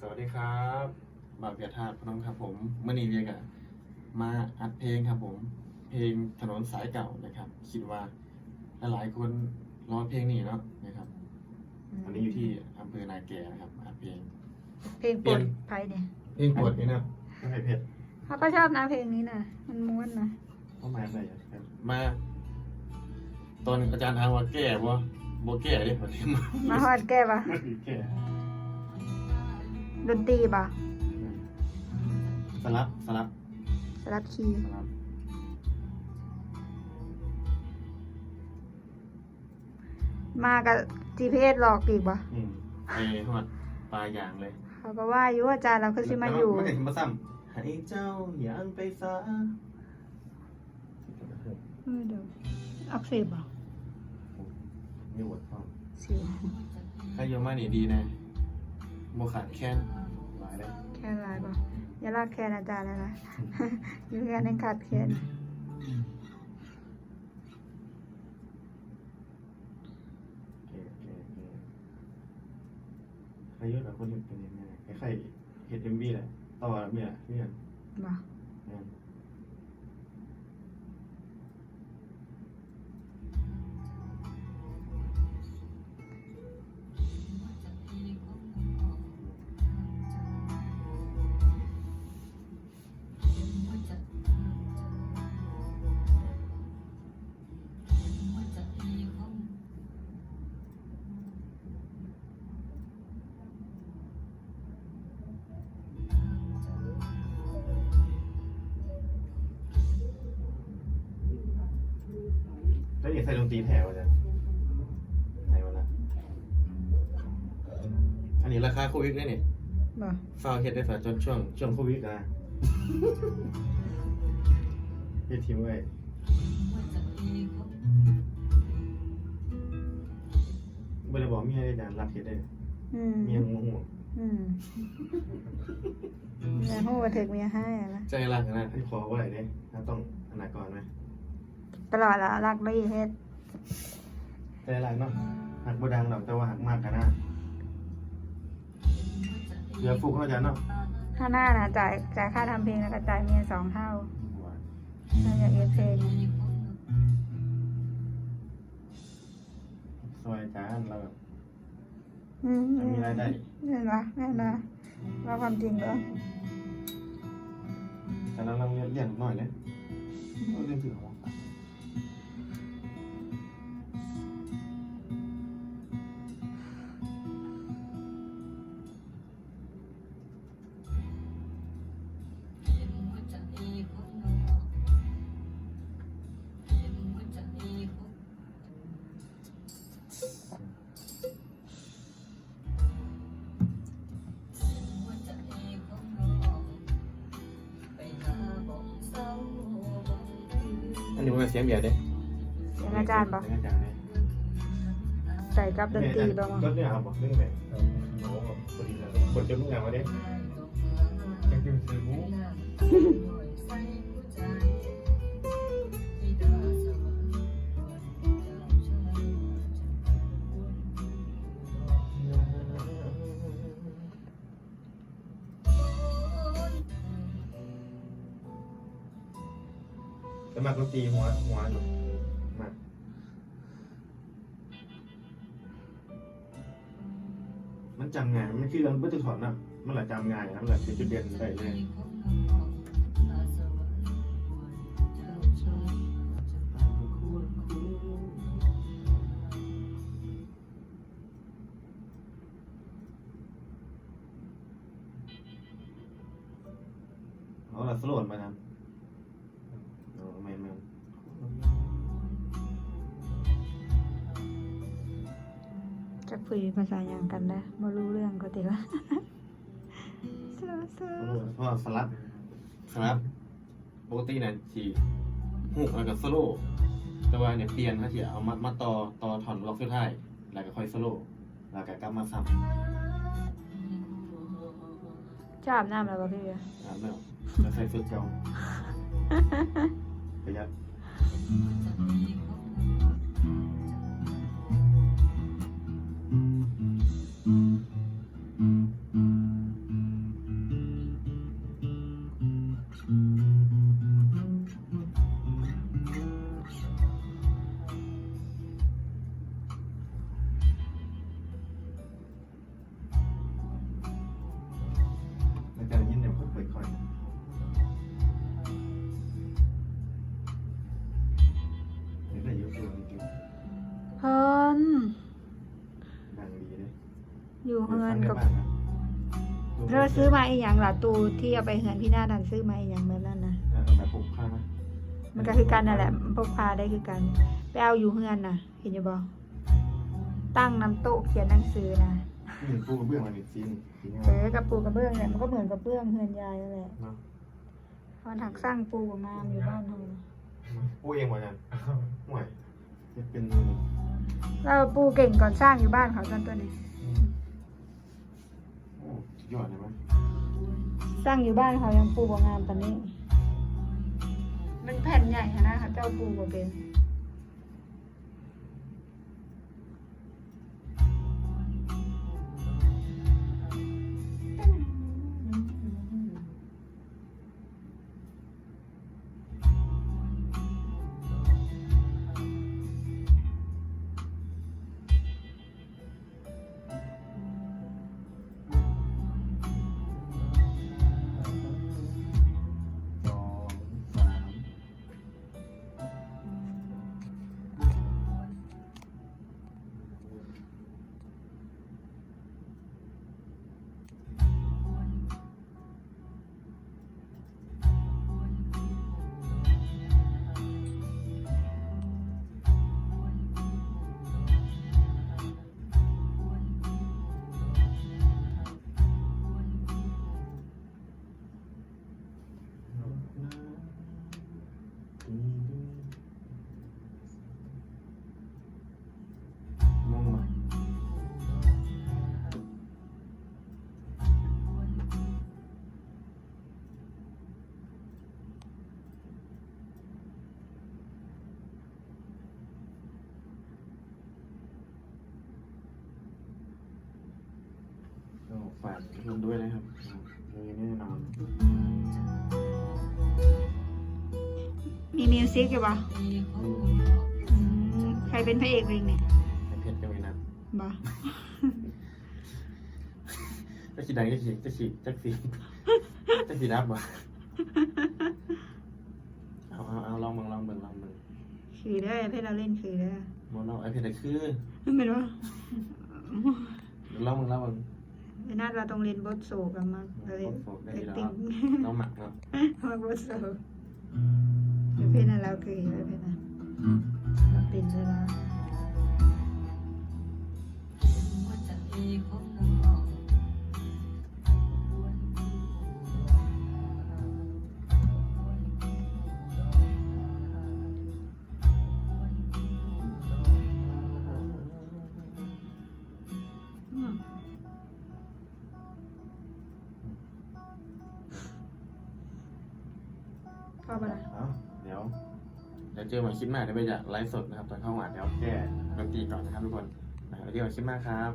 สวัสดีครับบ่าวเบียร์ธาตุพน้องครับผมเมื่อนี้เรียกอะมาอัดเพลงครับผม เพลงถนนสายเก่านะครับ คิดว่าหลายๆคนร้องเพลงนี้เนาะนะครับอันนี้อยู่ที่อำเภอนาแกนะครับอัดเพลง เพลงโปรดไผ่เนี่ยเพลงปวดนี่นะครับไม่ใช่เพชรเขาก็ชอบนะเพลงนี้นะมันม้วนนะเข้ามาอะไรอะครับมา ตอนอาจารย์ทางว่าแก่บ่บ่แก่เด้ประเทศมามาฮอดแก้ปะแก่ ดนตรีปะสลับสลับสลับคีย์สลับมากับ GPS หลอกอีกปะอืมไปหอดปลายอย่างเลยเขาก็ว่าอยู่อาจารย์เราก็สิมาอยู่ไม่ถึงมาซ้ำให้เจ้าอย่างไปซะเออเดี๋ยวอักเสบปะมีหวดพ่อสิวถ้าโยมมานี่ดีนะโมขาดแค้นหลาย เลยแค่ลายปะอย่าลากแคนอาจารย์แล้วนะอยู่แค่นั้นขาดแคนโอเคโอเคโอเคใครเยอะกว่าคนอื่นเป็นยังไงใครเห็นเอ็มบีเลยต่อแล้วเนี่ยเนี่ยปะ เนี่ยแล้วนี่ใส่ดนตรีแถวจะไหนวะนะอันนี้ราคาโควิดได้นี่ปะฟาวเฮ็ดได้สาจนช่วงช่วงโควิดอะเฮ็ดทิ้งไว้บ่ได้บอกเมียได้จานรักเฮ็ดได้อืมเมียงูหัวอืมเมียหูมาถึงเมียให้อะนะใจรักนะที่ขอว่าอะไรเด้ถ้าต้องอนาก่อนไหมตลอดละรักไม่เฮ็ด ใจรักเนาะหักบ่ดังหรอกแต่ว่าหักมากกันนะเดี๋ยวฟุกเข้าใจเนาะถ้าหน้านะจ่ายจ่ายค่าทำเพลงแล้วก็จ่ายเมียสองเท่าถ้าอยากเอฟเพลงซอยจานเราแบบอืมจะมีรายได้เห็นปะแม่นนะว่าความจริงเหรอแต่เราเราเรียนหน่อยเลยเราเรียนถึงขอ อันนี้มันเป็นเสียงเบียร์เด้เสียงอาจารย์ปะ เสียงอาจารย์เด้ใส่กับดนตรีปะมั้งก็เนี่ยครับบอกเรื่องไหนโอ้โหพอดีแล้วคนจะรู้อย่างวะเด้ยัง แต่มากดนตรีหัวหัวอยู่มากมันจำง่ายมันคือเราไม่ต้องถอนนะมันหละจำง่ายนะมันหละเป็นจุดเด่นได้เลยเอาละสโลดมาทำ จะคุยภาษาอย่างกันนะมารู้เรื่องก็ติว่าเสือเสือเพราะว่าสลับสลับปกติเนี่ยสีหูแล้วก็สโลว์แต่ว่าเนี่ยเปลี่ยนถ้าที่เอามามาต่อต่อถอนล็อกสุดท้ายแล้วก็ค่อยสโลว์แล้วก็กลับมาซ้ำชอบน้ำแล้วปะพี่อาบน้ำแล้วใส่ชุดเก่าประหยัด นก็ใบ้านครับเราซื้อมาอีกอย่างล่ะตูที่เอาไปเหือนพี่หน้าดันซื้อมาอีกอย่างแบบนั้นนะเอาแบบปลูกข้าวไหมมันก็คือกันนั่นแหละพกพาได้คือกันไปเอาอยู่เฮือนน่ะเห็นอยู่บ่ตั้งน้ำโต๊ะเขียนหนังสือนะนี่ปลูกกระเบื้องมาดิซีนสีงาเอมอกับปูกระเบื้องเนี่ยมันก็เหมือนกับเบื้องเฮือนยายนั่นแหละเนาะมันถักสร้างปูงามอยู่บ้านเฮานะปลูกเองเหมือนกันห่วยจะเป็นเราปูเก่งก่อนสร้างอยู่บ้านเขาตอนตัวนี้อืมโอ้สุด ยอดเลยมั้ยสร้างอยู่บ้านเขายังปูบ่งามปานนี้ มันแผ่นใหญ่นะเขาเจ้าปูบ่เป็น ฝากทุกคนด้วยนะครับเรื่องนี้แน่นอนมีมิวสิกอยู่บ่อืมใครเป็นพระเอกเพลงเนี่ยไอเพชรก็มีนะบ่ จะขีดดังจะขีดจะขีดจะขีดจะขีดนับบ่เอาเอาเอาลองเบิ่งลองเบิ่งลองเบิ่งคือเด้อเพชรเราเล่นคือเด้อโมเราไอเพชรคือไม่เป็นว่า ลองเบิ่งลองเบิ่ง เวลาเราต้องเรียนบทโศกกันมาเลยบทโศกได้อยู่แล้วติ้งเราหมักเนาะมาบทโศกเพชรนั่นเราคือเพชรนะเราเป็นเวลา ปะล่ะเอาเดี๋ยวเดี๋ยวเจอกันคลิปหน้าเดี๋ยวไปจะไลฟ์สดนะครับตอนเข้าหวานเดี๋ยวแก้ดนตรีก่อนนะครับทุกคนนะครับเดี๋ยวเจอกันคลิปหน้าครับ